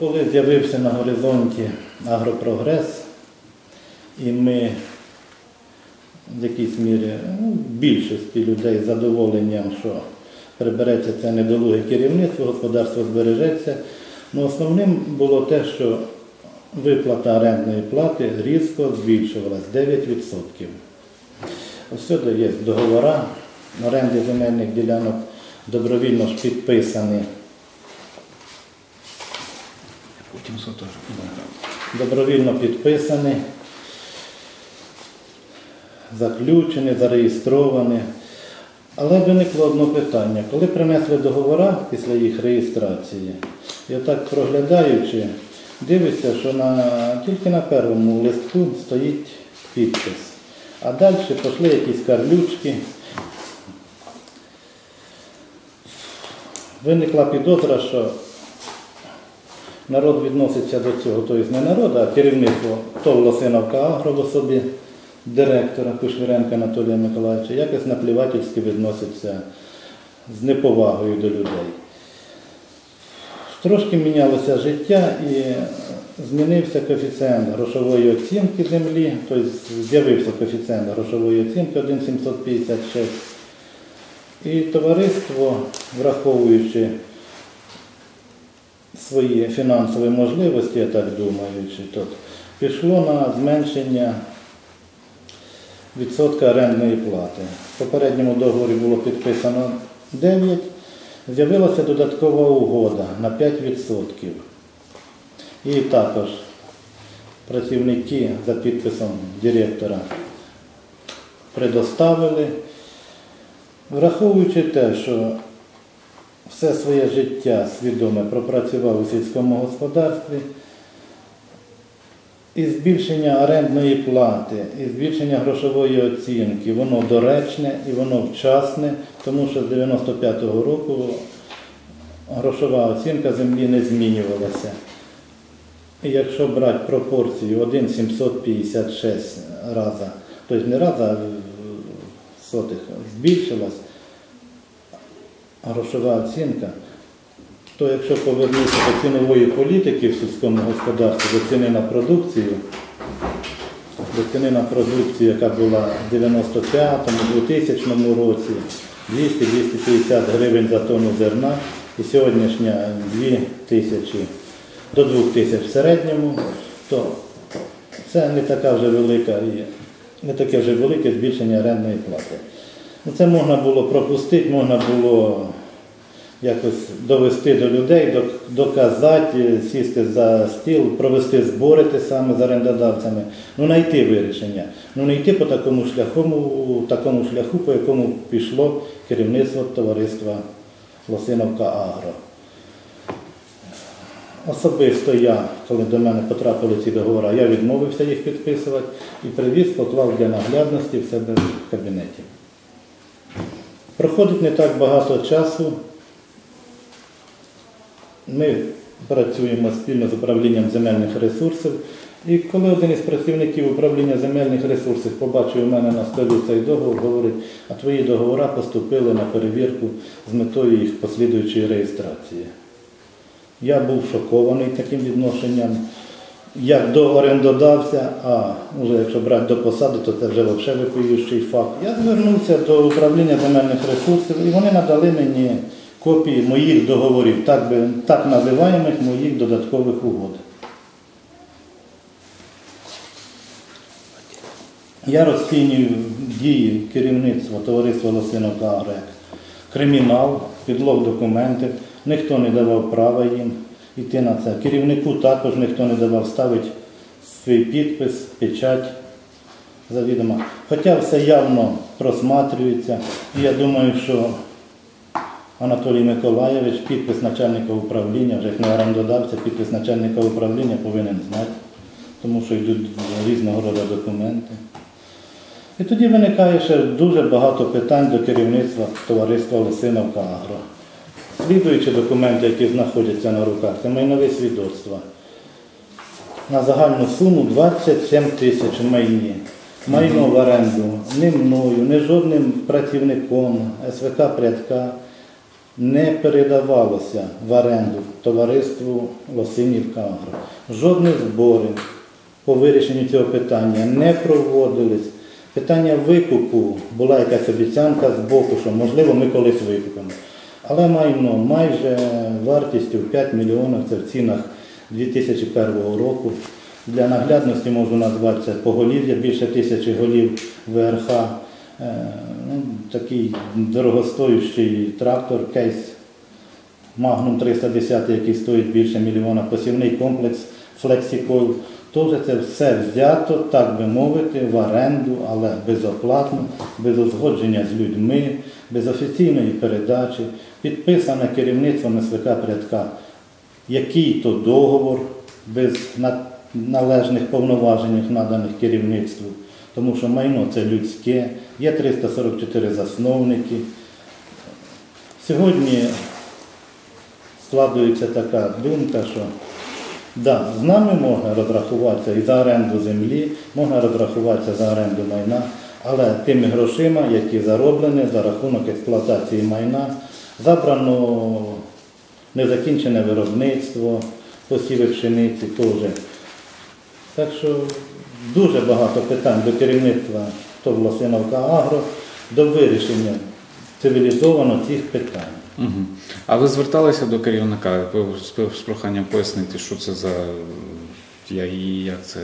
Коли з'явився на горизонті агропрогрес, і ми в якійсь мірі, ну, більшості людей з задоволенням, що прибереться це недолуге керівництво, господарство збережеться. Ну, основним було те, що виплата орендної плати різко збільшувалась 9%. Всюди є договори оренди земельних ділянок, добровільно ж підписані. Потім теж. добровільно підписані, заключені, зареєстровані. Але виникло одне питання. Коли принесли договори після їх реєстрації, я так проглядаючи, дивлюся, що на, тільки на першому листку стоїть підпис. А далі пішли якісь карлючки. Виникла підозра, що народ відноситься до цього, тобто не народ, а керівництво ТОВ Лосиновка Агро в особі директора Кушвіренка Анатолія Миколаївича, якось наплівательськи відноситься з неповагою до людей. Tрошки мінялося життя і змінився коефіцієнт грошової оцінки землі, тобто з'явився коефіцієнт грошової оцінки 1,756. І товариство, враховуючи свої фінансові можливості, я так думаю, пішло на зменшення відсотка орендної плати. В попередньому договорі було підписано 9, з'явилася додаткова угода на 5%. І також працівники за підписом директора предоставили, враховуючи те, що все своє життя свідоме пропрацював у сільському господарстві. І збільшення орендної плати, і збільшення грошової оцінки, воно доречне і воно вчасне, тому що з 95-го року грошова оцінка землі не змінювалася. І якщо брати пропорцію 1,756 раза, тобто не раза, сотих збільшилась, грошова оцінка, то якщо повернутися до цінової політики в сільському господарстві, до ціни на продукцію, до ціни на продукцію, яка була в 95-му, 2000 році, 200-250 гривень за тонну зерна, і сьогоднішня 2 тисячі до 2 тисяч в середньому, то це не така вже велика не таке вже велике збільшення орендної плати. Це можна було пропустити, можна було якось довести до людей, доказати, сісти за стіл, провести збори те саме з орендодавцями, ну знайти вирішення. Ну не йти по такому шляху, такому шляху, по якому пішло керівництво товариства Лосиновка Агро. Особисто я, коли до мене потрапили ці договори, я відмовився їх підписувати і привіз, поклав для наглядності в себе в кабінеті. Проходить не так багато часу. Ми працюємо спільно з управлінням земельних ресурсів. І коли один із працівників управління земельних ресурсів побачив у мене на столі цей договор, говорить, а твої договори поступили на перевірку з метою їх послідуючої реєстрації. Я був шокований таким відношенням, як до орендодавця, а вже якщо брати до посади, то це вже взагалі випоючий факт. Я звернувся до управління земельних ресурсів і вони надали мені копії моїх договорів, так, би, так називаємих моїх додаткових угод. Я розцінюю дії керівництва товариства Лосиновка АРЕК. Кримінал, підлог документів, ніхто не давав права їм йти на це. Керівнику також ніхто не давав ставити свій підпис, печать завідомо. Хоча все явно просматрюється. І я думаю, що Анатолій Миколаєвич, підпис начальника управління, вже як не орендодавця, підпис начальника управління повинен знати, тому що йдуть різного роду документи. І тоді виникає ще дуже багато питань до керівництва товариства Лисиновка Агро. Слідуючи документи, які знаходяться на руках, це майнові свідоцтва. На загальну суму 27 тисяч майні. Майно в оренду ні мною, ні жодним працівником СВК Прядка не передавалося в оренду товариству Лосинівка Агро. Жодних зборів по вирішенню цього питання не проводились. Питання викупу була якась обіцянка з боку, що можливо ми колись викупимо. Але майно майже вартістю в 5 мільйонів, це в цінах 2001 року. Для наглядності можу назвати це поголів'я, більше тисячі голів ВРХ. Такий дорогостоючий трактор, кейс Magnum 310, який стоїть більше мільйона, посівний комплекс Flexicol. Теж це все взято, так би мовити, в оренду, але безоплатно, без узгодження з людьми, без офіційної передачі, підписане керівництвом СВК Прядка. Який то договор без належних повноважень наданих керівництву, тому що майно це людське, є 344 засновники. Сьогодні складується така думка, що да, з нами можна розрахуватися і за оренду землі, можна розрахуватися за оренду майна, але тими грошима, які зароблені за рахунок експлуатації майна, забрано незакінчене виробництво, посіви пшениці теж. Так що дуже багато питань до керівництва ТОВ Лосиновка Агро до вирішення цивілізовано цих питань. Угу. А ви зверталися до керівника з- проханням пояснити, що це за я і як це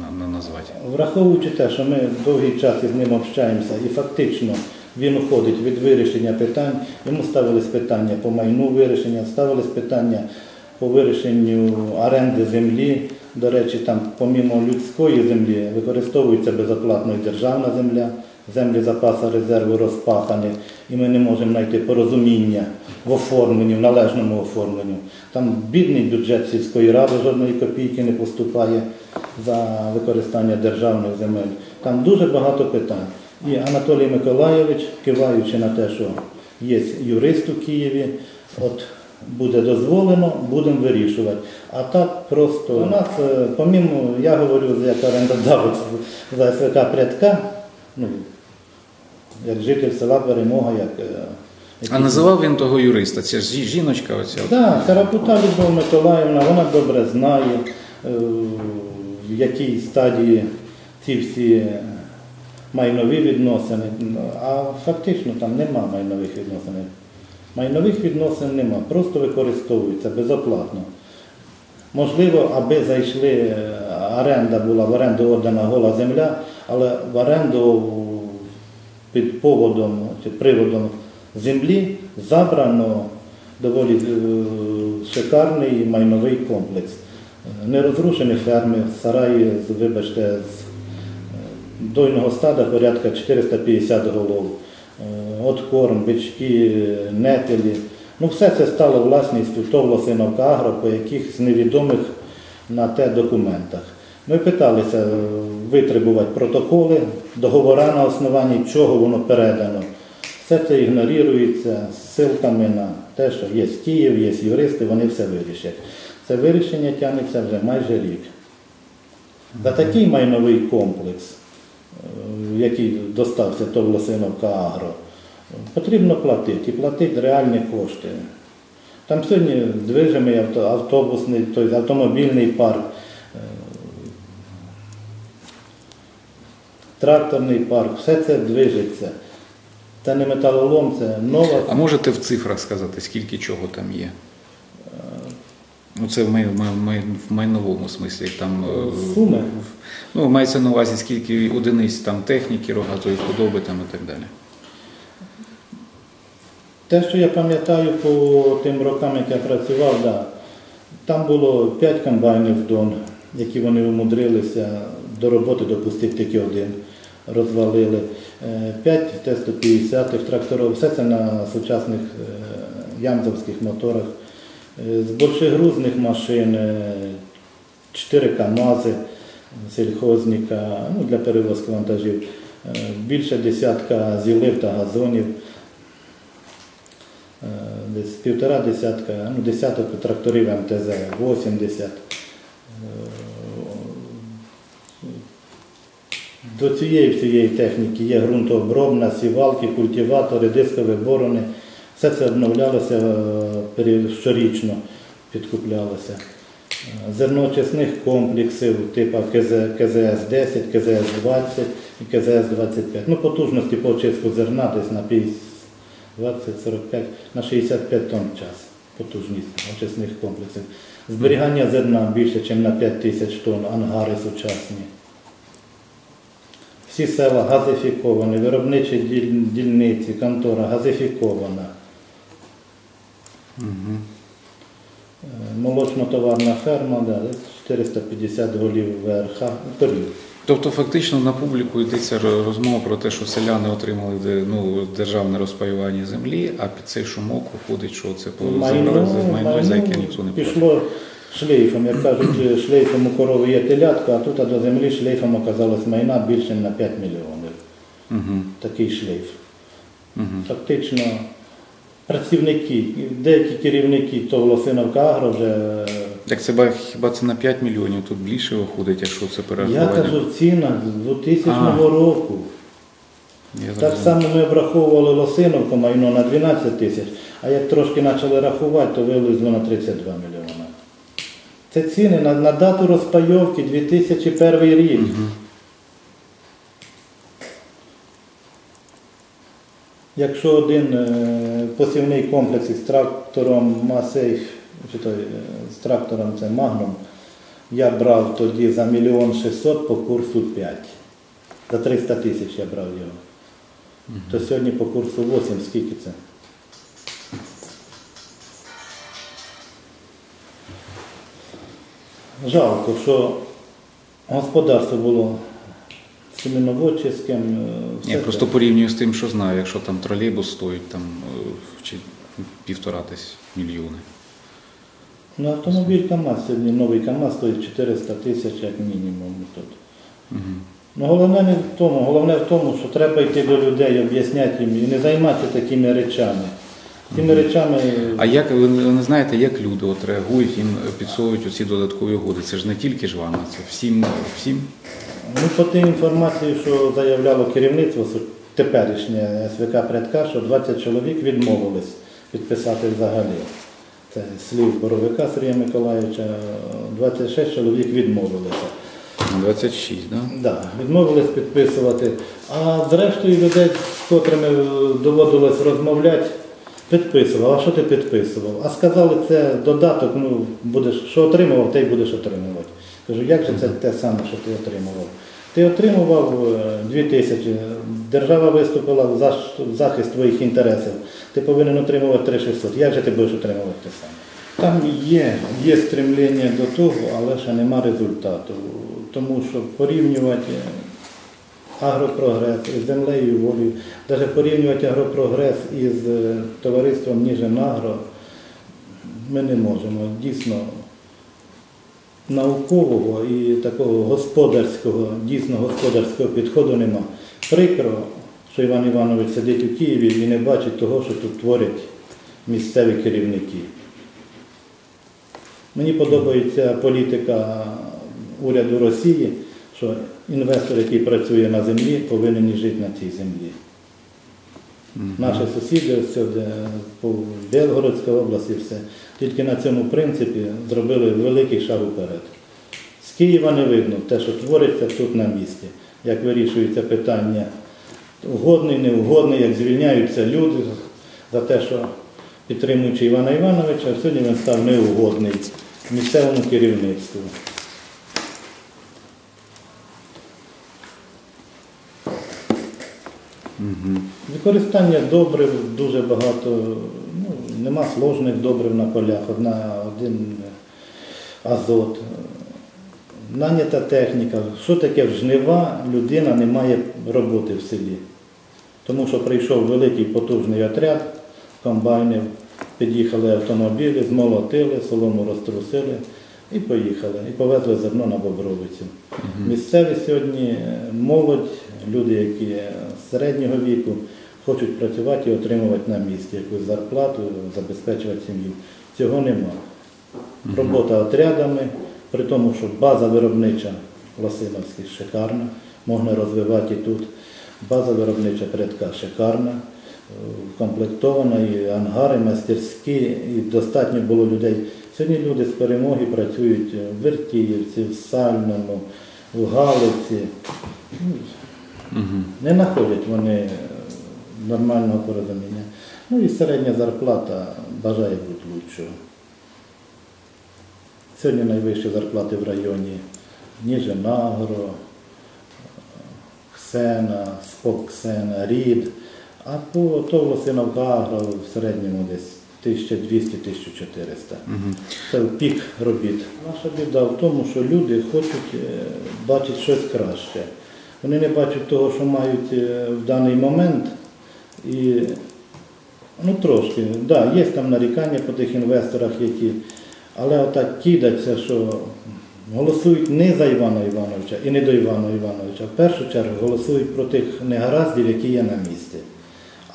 на- на- назвати? Враховуючи те, що ми довгий час із ним общаємося і фактично він уходить від вирішення питань, йому ставились питання по майну вирішення, ставились питання по вирішенню оренди землі. До речі, там помімо людської землі використовується безоплатно і державна земля, землі запасу резерву розпахані, і ми не можемо знайти порозуміння в оформленні, в належному оформленні. Там бідний бюджет сільської ради, жодної копійки не поступає за використання державних земель. Там дуже багато питань. І Анатолій Миколайович, киваючи на те, що є юрист у Києві, от буде дозволено, будемо вирішувати. А так просто у нас, е, помімо, я говорю як орендодавець за СВК Прядка, ну, як житель села Перемога, як. е, А називав він того юриста? Це ж жіночка оця. так, Карапута Любов Миколаївна, вона добре знає, е, в якій стадії ці всі майнові відносини. А фактично там нема майнових відносин. Майнових відносин нема, просто використовуються безоплатно. Можливо, аби зайшли, е, оренда була, в оренду віддана гола земля, але в оренду під поводом чи приводом землі забрано доволі е, шикарний майновий комплекс. Нерозрушені ферми, сараї, вибачте, з е, дойного стада порядка 450 голов, Е, откорм, бички, нетелі. Ну, все це стало власністю ТОВ Лосиновка Агро по якихось невідомих на те документах. Ми питалися е, витребувати протоколи, договори на основанні чого воно передано. Все це ігнорується з ссилками на те, що є Київ, є юристи, вони все вирішать. Це вирішення тягнеться вже майже рік. За такий майновий комплекс, е, який достався ТОВ Лосиновка Агро, потрібно платити і платити реальні кошти. Там сьогодні движимий автобусний, тобто автомобільний парк, е, тракторний парк, все це движеться. Це не металолом, це нова. А можете в цифрах сказати, скільки чого там є? Ну, це в, май, май, май- в майновому смислі. Там, е, Суми? Ну, мається на увазі, скільки одиниць там техніки, рогатої худоби там і так далі. Те, що я пам'ятаю по тим рокам, як я працював, да, там було 5 комбайнів Дон, які вони умудрилися до роботи допустити тільки один. Розвалили. 5 Т-150 тракторів, все це на сучасних е, ямзовських моторах. Е, З большегрузних машин 4 КАМАЗи сільхозника ну, для перевозки вантажів, е, більше десятка зілив та газонів. Десь півтора десятка, ну десяток тракторів МТЗ, 80. Е, До цієї всієї техніки є ґрунтообробна, сівалки, культиватори, дискові борони. Все це обновлялося е, щорічно, підкуплялося. Е, Зерночисних комплексів типу КЗС-10, КЗС-20 і КЗС-25. Ну, потужності по очистку зерна десь на 50, 20-45, на 65 тонн в час потужність очисних комплексів. Зберігання зерна більше, ніж на 5 тисяч тонн, ангари сучасні. Всі села газифіковані, виробничі дільниці, контора газифікована. Угу. Молочно-товарна ферма, да, 450 голів ВРХ, корів. Тобто фактично на публіку йдеться розмова про те, що селяни отримали ну, державне розпаювання землі, а під цей шумок виходить, що це по- забрали майно, за яке ніхто не пішло шлейфом, як кажуть, шлейфом у корови є телятка, а тут до землі шлейфом оказалось майна більше на 5 мільйонів. Угу. Такий шлейф. Угу. Фактично працівники, деякі керівники того Лосиновка Агро вже. Так це хіба це на 5 мільйонів тут більше виходить, якщо це Я перерахування? кажу, ціна з 2000 А. року. Я Так зрозумів. само ми обраховували Лосиновку майно на 12 тисяч, а як трошки почали рахувати, то вилізло на 32 мільйони. Це ціни на, на дату розпайовки 2001 рік. Якщо один е, посівний комплекс із трактором Масейф, чи той, е, з трактором це Магнум, я брав тоді за мільйон 600 по курсу 5. За 300 тисяч я брав його. То сьогодні по курсу 8, скільки це? Жалко, що господарство було семеноводческим. е, Ні, все просто порівнюю з тим, що знаю, якщо там тролейбус стоїть там е, чи півтора десь мільйони. Ну, автомобіль КАМАЗ сьогодні новий КАМАЗ стоїть 400 тисяч як мінімум тут. Угу. Ну, головне не в тому, головне в тому, що треба йти до людей, об'ясняти їм і не займатися такими речами. Тими речами А як ви не знаєте, як люди от реагують, їм підсовують оці додаткові угоди? Це ж не тільки ж вам, це всім всім. ну, по тій інформації, що заявляло керівництво теперішнє СВК Предка, що 20 чоловік відмовились підписати взагалі. Це слів Боровика Сергія Миколаївича, 26 чоловік відмовилися. 26, да? Да, відмовились підписувати. А зрештою людей, з котрими е, доводилось розмовляти, підписував. А що ти підписував? А сказали, це додаток, ну будеш, що отримував, те й будеш отримувати. Кажу, як же це те саме, що ти отримував? Ти отримував е, 2 тисячі, держава виступила в захист твоїх інтересів. Ти повинен отримувати 3600. Як же ти будеш отримувати те саме? Там є, є стремлення до того, але ще нема результату. Тому що порівнювати агропрогрес із землею і волею, навіть порівнювати агропрогрес із е, товариством Ніжинагро ми не можемо. Дійсно, наукового і такого господарського, дійсно господарського підходу нема. Прикро, що Іван Іванович сидить у Києві і не бачить того, що тут творять місцеві керівники. Мені подобається політика уряду Росії, що інвестор, який працює на землі, повинен жити на цій землі. Наші сусіди, це, де по Білгородська область і все, тільки на цьому принципі зробили великий шаг уперед. З Києва не видно те, що твориться тут на місці, як вирішується питання угодний, неугодний, як звільняються люди за те, що підтримуючи Івана Івановича, сьогодні він став неугодний місцевому керівництву. Угу. Використання добрив дуже багато, ну, нема сложних добрив на полях, одна, один азот. Нанята техніка. Що таке жнива людина не має роботи в селі? Тому що прийшов великий потужний отряд комбайнів, під'їхали автомобілі, змолотили, солому розтрусили і поїхали. І повезли зерно на Бобровицю. Місцеві сьогодні е, молодь, люди, які середнього віку, хочуть працювати і отримувати на місці якусь зарплату, забезпечувати сім'ю. Цього нема. Робота отрядами, при тому, що база виробнича Лосиновська шикарна, можна розвивати і тут. База виробнича передка шикарна. вкомплектовано, і ангари, мастерські, і достатньо було людей. Сьогодні люди з перемоги працюють в Вертіївці, в Сальному, в Галиці. Ну. Не знаходять вони е, нормального порозуміння. Ну і середня зарплата бажає бути лучшого. Сьогодні найвищі зарплати в районі Ніжинагро, Ксена, Спок Ксена, Рід, а по того Синовкагро в середньому десь 1200-1400. Угу. Це пік робіт. Наша біда в тому, що люди хочуть е, бачити щось краще. Вони не бачать того, що мають е, в даний момент. І ну трошки, да, є там нарікання по тих інвесторах, які, але отак кидаться, що голосують не за Івана Івановича і не до Івана Івановича. В першу чергу голосують про тих негараздів, які є на місці.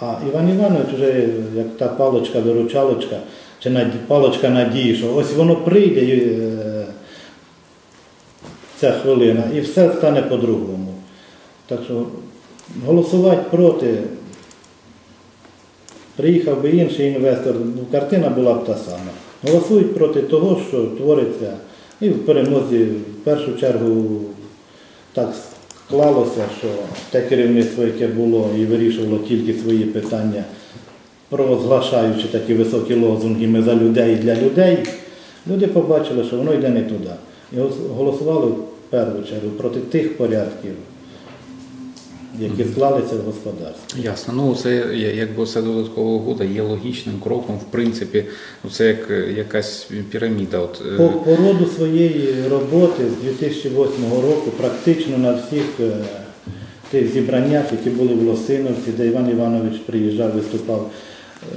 А Іван Іванович вже як та палочка-виручалочка, чи палочка надії, що ось воно прийде е, ця хвилина, і все стане по-другому. Так що голосувати проти. Приїхав би інший інвестор, ну, картина була б та сама. Голосують проти того, що твориться, і в перемозі в першу чергу так склалося, що те керівництво, яке було і вирішувало тільки свої питання, провозглашаючи такі високі лозунги ми за людей і для людей, люди побачили, що воно йде не туди. І голосували в першу чергу проти тих порядків, які склалися в господарстві. Ясно. Ну це якби це додаткова угода є логічним кроком, в принципі, ну, це як якась піраміда. От, е, По, по роду своєї роботи з 2008 року практично на всіх е, тих зібраннях, які були в Лосиновці, де Іван Іванович приїжджав, виступав,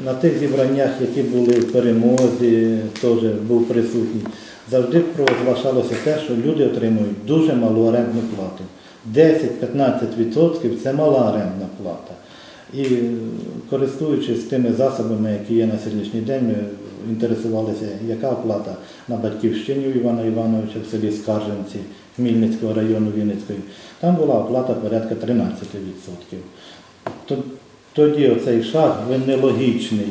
на тих зібраннях, які були в перемозі, теж був присутній, завжди провозглашалося те, що люди отримують дуже малу орендну плату. 10-15% це мала орендна плата. І е, користуючись тими засобами, які є на сьогоднішній день, ми інтересувалися, яка оплата на батьківщині у Івана Івановича в селі Скарженці Хмільницького району Вінницької. Там була оплата порядка 13%. Тоді оцей шаг він нелогічний.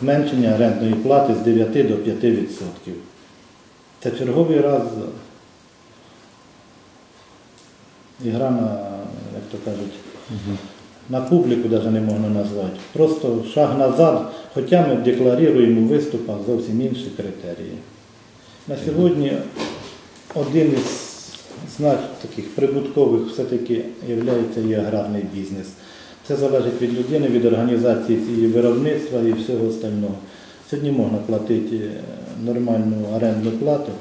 Зменшення орендної плати з 9 до 5%. Це черговий раз ігра на, як то кажуть, на публіку навіть не можна назвати. Просто шаг назад, хоча ми декларуємо в виступах зовсім інші критерії. На сьогодні один із знак таких прибуткових все-таки є і аграрний бізнес. Це залежить від людини, від організації цієї виробництва і всього остального. Сьогодні можна платити е, нормальну орендну плату,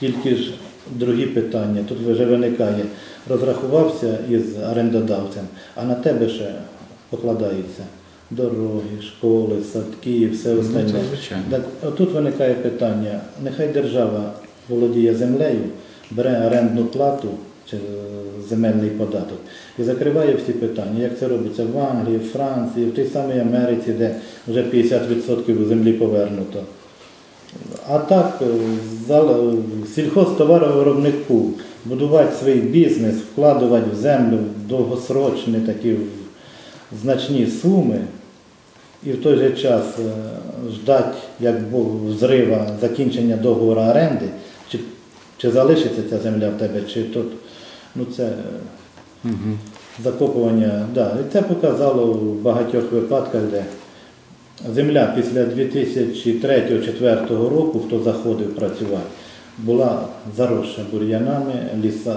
тільки ж другі питання. Тут вже виникає, розрахувався із орендодавцем, а на тебе ще покладаються дороги, школи, садки і все Ну, остальне. Так, отут виникає питання, нехай держава володіє землею, бере орендну плату чи е, земельний податок і закриває всі питання. Як це робиться в Англії, в Франції, в тій самій Америці, де вже 50% землі повернуто. А так, е, зал- сільхозтоваровиробнику будувати свій бізнес, вкладувати в землю довгосрочні такі значні суми і в той же час е, ждати як був зрива закінчення договору оренди, чи, чи залишиться ця земля в тебе, чи тут, ну це е, Мгм. закопування. Да. І це показало в багатьох випадках, де земля після 2003-2004 року, хто заходив працювати, була заросша бур'янами, ліса,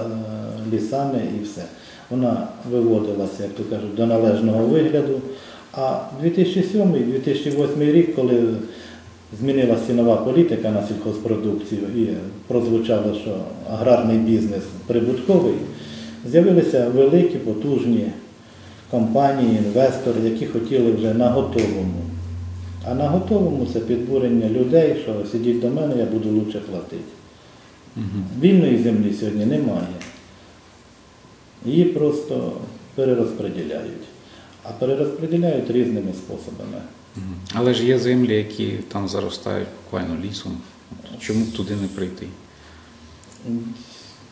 лісами і все. Вона виводилася, як то кажуть, до належного вигляду. А 2007-2008 рік, коли змінилася цінова політика на сільхозпродукцію і прозвучало, що аграрний бізнес прибутковий, з'явилися великі, потужні компанії, інвестори, які хотіли вже на готовому. А на готовому це підбурення людей, що сидіть до мене, я буду лучше платити. Мгм. Вільної землі сьогодні немає. Її просто перерозподіляють. А перерозподіляють різними способами. Але ж є землі, які там заростають буквально лісом. Чому б туди не прийти?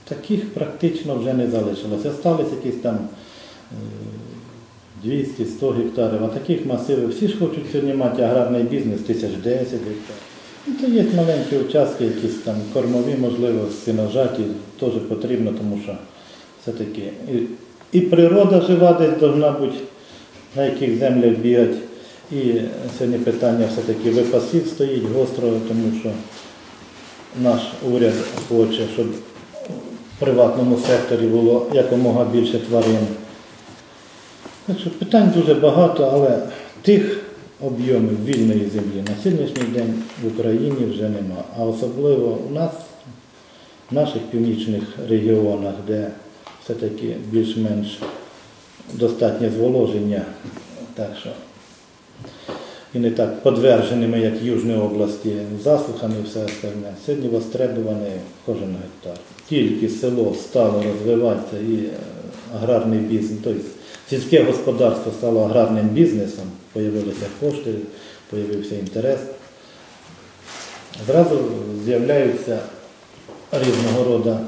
Таких практично вже не залишилося. Стались якісь там е, 200-100 гектарів, а таких масивів всі ж хочуть сьогодні мати аграрний бізнес, тисяч 10 гектарів. Ну, то є маленькі участки, якісь там кормові, можливо, сіножаті, теж потрібно, тому що все-таки і, і природа жива десь повинна бути, на яких землях бігати. І сьогодні питання все-таки випасів стоїть гостро, тому що наш уряд хоче, щоб в приватному секторі було якомога більше тварин. Питань дуже багато, але тих об'ємів вільної землі на сьогоднішній день в Україні вже нема. А особливо у нас, в наших північних регіонах, де все-таки більш-менш достатнє зволоження, так що і не так подверженими, як в Южній області, засухами і все остальне. Сьогодні востребований кожен гектар. Тільки село стало розвиватися і е, аграрний бізнес, сільське господарство стало аграрним бізнесом, з'явилися кошти, з'явився інтерес. Зразу з'являються різного роду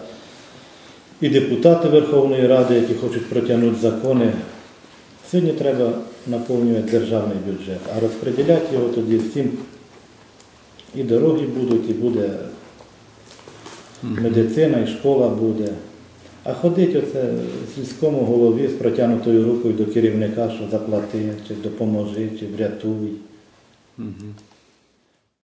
і депутати Верховної Ради, які хочуть протягнути закони. Сьогодні треба наповнювати державний бюджет, а розподіляти його тоді всім і дороги будуть, і буде медицина, і школа буде. А ходить оце сільському голові з протягнутою рукою до керівника, що заплати, чи допоможи, чи врятуй. Мгм.